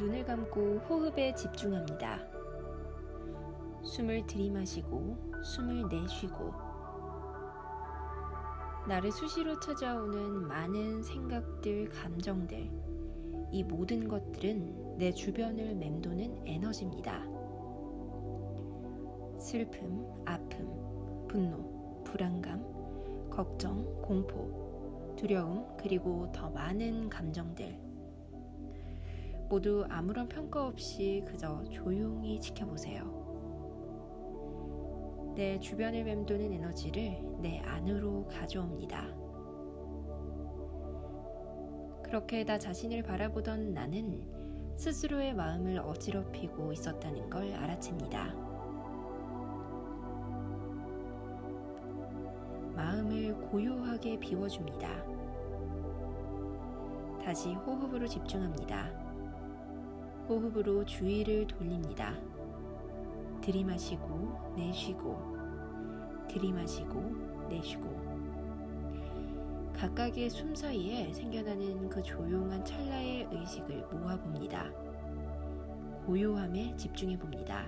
눈을 감고 호흡에 집중합니다. 숨을 들이마시고 숨을 내쉬고 나를 수시로 찾아오는 많은 생각들, 감정들, 이 모든 것들은 내 주변을 맴도는 에너지입니다. 슬픔, 아픔, 분노, 불안감, 걱정, 공포, 두려움, 그리고 더 많은 감정들. 모두 아무런 평가 없이 그저 조용히 지켜보세요. 내 주변을 맴도는 에너지를 내 안으로 가져옵니다. 그렇게 나 자신을 바라보던 나는 스스로의 마음을 어지럽히고 있었다는 걸 알아챕니다. 마음을 고요하게 비워줍니다. 다시 호흡으로 집중합니다. 호흡으로 주의를 돌립니다. 들이마시고 내쉬고 들이마시고 내쉬고 각각의 숨 사이에 생겨나는 그 조용한 찰나의 의식을 모아봅니다. 고요함에 집중해 봅니다.